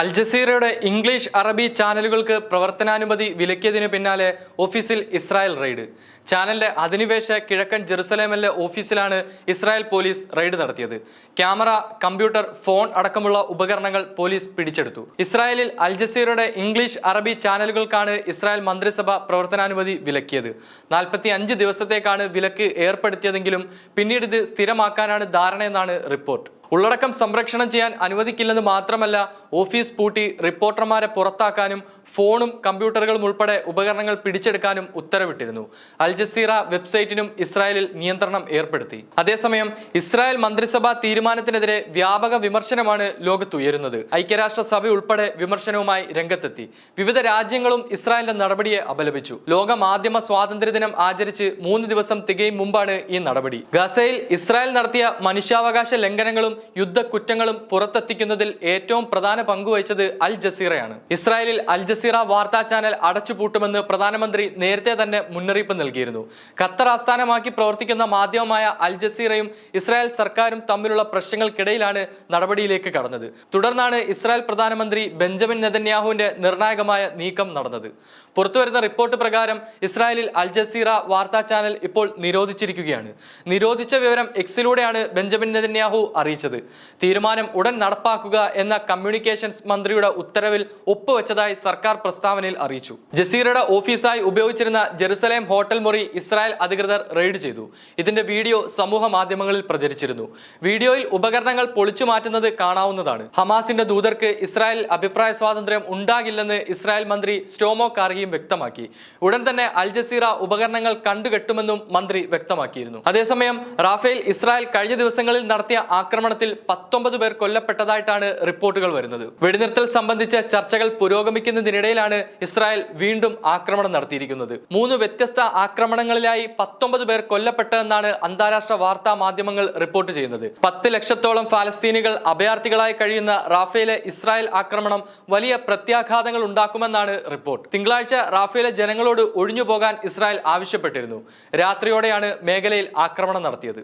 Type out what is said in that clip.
അൽ ജസീറയുടെ English അറബി ചാനലുകൾക്ക് പ്രവർത്തനാനുമതി വിലക്കിയതിനു പിന്നാലെ ഓഫീസിൽ ഇസ്രായേൽ റെയ്ഡ്. ചാനലിന്റെ അധിനിവേശ കിഴക്കൻ ജെറുസലേമിലെ ഓഫീസിലാണ് ഇസ്രായേൽ പോലീസ് റെയ്ഡ് നടത്തിയത്. ക്യാമറ കമ്പ്യൂട്ടർ ഫോൺ അടക്കമുള്ള ഉപകരണങ്ങൾ പോലീസ് പിടിച്ചെടുത്തു. ഇസ്രായേലിൽ അൽ ജസീറയുടെ ഇംഗ്ലീഷ് അറബി ചാനലുകൾക്കാണ് ഇസ്രായേൽ മന്ത്രിസഭ പ്രവർത്തനാനുമതി വിലക്കിയത്. നാൽപ്പത്തി അഞ്ച് ദിവസത്തേക്കാണ് വിലക്ക് ഏർപ്പെടുത്തിയതെങ്കിലും പിന്നീട് ഇത് സ്ഥിരമാക്കാനാണ് ധാരണയെന്നാണ് റിപ്പോർട്ട്. ഉള്ളടക്കം സംരക്ഷണം ചെയ്യാൻ അനുവദിക്കില്ലെന്ന് മാത്രമല്ല ഓഫീസ് പൂട്ടി റിപ്പോർട്ടർമാരെ പുറത്താക്കാനും ഫോണും കമ്പ്യൂട്ടറുകളും ഉൾപ്പെടെ ഉപകരണങ്ങൾ പിടിച്ചെടുക്കാനും ഉത്തരവിട്ടിരുന്നു. അൽ ജസീറ വെബ്സൈറ്റിനും ഇസ്രായേലിൽ നിയന്ത്രണം ഏർപ്പെടുത്തി. അതേസമയം ഇസ്രായേൽ മന്ത്രിസഭാ തീരുമാനത്തിനെതിരെ വ്യാപക വിമർശനമാണ് ലോകത്തുയരുന്നത്. ഐക്യരാഷ്ട്രസഭ ഉൾപ്പെടെ വിമർശനവുമായി രംഗത്തെത്തി. വിവിധ രാജ്യങ്ങളും ഇസ്രായേലിന്റെ നടപടിയെ അപലപിച്ചു. ലോക മാധ്യമ സ്വാതന്ത്ര്യദിനം ആചരിച്ച് മൂന്ന് ദിവസം തികയും മുമ്പാണ് ഈ നടപടി. ഗസയിൽ ഇസ്രായേൽ നടത്തിയ മനുഷ്യാവകാശ ലംഘനങ്ങളും യുദ്ധക്കുറ്റങ്ങളും പുറത്തെത്തിക്കുന്നതിൽ ഏറ്റവും പ്രധാന പങ്കുവഹിച്ചത് അൽ ജസീറയാണ്. ഇസ്രായേലിൽ അൽ ജസീറ വാർത്താ ചാനൽ അടച്ചുപൂട്ടുമെന്ന് പ്രധാനമന്ത്രി നേരത്തെ തന്നെ മുന്നറിയിപ്പ് നൽകിയിരുന്നു. ഖത്തർ ആസ്ഥാനമാക്കി പ്രവർത്തിക്കുന്ന മാധ്യമമായ അൽ ജസീറയും ഇസ്രായേൽ സർക്കാരും തമ്മിലുള്ള പ്രശ്നങ്ങൾക്കിടയിലാണ് നടപടിയിലേക്ക് കടന്നത്. തുടർന്നാണ് ഇസ്രായേൽ പ്രധാനമന്ത്രി ബെഞ്ചമിൻ നെതന്യാഹുവിന്റെ നിർണായകമായ നീക്കം നടന്നത്. പുറത്തുവരുന്ന റിപ്പോർട്ട് പ്രകാരം ഇസ്രായേലിൽ അൽ ജസീറ വാർത്താ ചാനൽ ഇപ്പോൾ നിരോധിച്ചിരിക്കുകയാണ്. നിരോധിച്ച വിവരം എക്സിലൂടെയാണ് ബെഞ്ചമിൻ നെതന്യാഹു അറിയിച്ചത്. തീരുമാനം ഉടൻ നടപ്പാക്കുക എന്ന കമ്മ്യൂണിക്കേഷൻസ് മന്ത്രിയുടെ ഉത്തരവിൽ ഒപ്പുവെച്ചതായി സർക്കാർ പ്രസ്താവനയിൽ അറിയിച്ചു. ജസീറയുടെ ഓഫീസായി ഉപയോഗിച്ചിരുന്ന ജെറുസലേം ഹോട്ടൽ മുറി ഇസ്രായേൽ അധികൃതർ റെയ്ഡ് ചെയ്തു. ഇതിന്റെ വീഡിയോ സമൂഹ മാധ്യമങ്ങളിൽ പ്രചരിച്ചിരുന്നു. വീഡിയോയിൽ ഉപകരണങ്ങൾ പൊളിച്ചു മാറ്റുന്നത് കാണാവുന്നതാണ്. ഹമാസിന്റെ ദൂതർക്ക് ഇസ്രായേൽ അഭിപ്രായ സ്വാതന്ത്ര്യം ഉണ്ടാകില്ലെന്ന് ഇസ്രായേൽ മന്ത്രി സ്റ്റോമോ കാർഗിയും വ്യക്തമാക്കി. ഉടൻ തന്നെ അൽ ജസീറ ഉപകരണങ്ങൾ കണ്ടുകെട്ടുമെന്നും മന്ത്രി വ്യക്തമാക്കിയിരുന്നു. അതേസമയം റാഫേൽ ഇസ്രായേൽ കഴിഞ്ഞ ദിവസങ്ങളിൽ നടത്തിയ ആക്രമണത്തിൽ പത്തൊമ്പത് പേർ കൊല്ലപ്പെട്ടതായിട്ടാണ് റിപ്പോർട്ടുകൾ വരുന്നത്. വെടിനിർത്തൽ സംബന്ധിച്ച ചർച്ചകൾ പുരോഗമിക്കുന്നതിനിടയിലാണ് ഇസ്രായേൽ വീണ്ടും ആക്രമണം നടത്തിയിരിക്കുന്നത്. മൂന്ന് വ്യത്യസ്ത ആക്രമണങ്ങളിലായി പത്തൊമ്പത് പേർ കൊല്ലപ്പെട്ടതെന്നാണ് അന്താരാഷ്ട്ര വാർത്താ മാധ്യമങ്ങൾ റിപ്പോർട്ട് ചെയ്യുന്നത്. പത്ത് ലക്ഷത്തോളം ഫലസ്തീനികൾ അഭയാർത്ഥികളായി കഴിയുന്ന റാഫേലെ ഇസ്രായേൽ ആക്രമണം വലിയ പ്രത്യാഘാതങ്ങൾ ഉണ്ടാക്കുമെന്നാണ് റിപ്പോർട്ട്. തിങ്കളാഴ്ച റാഫേലെ ജനങ്ങളോട് ഒഴിഞ്ഞു പോകാൻ ഇസ്രായേൽ ആവശ്യപ്പെട്ടിരുന്നു. രാത്രിയോടെയാണ് മേഖലയിൽ ആക്രമണം നടത്തിയത്.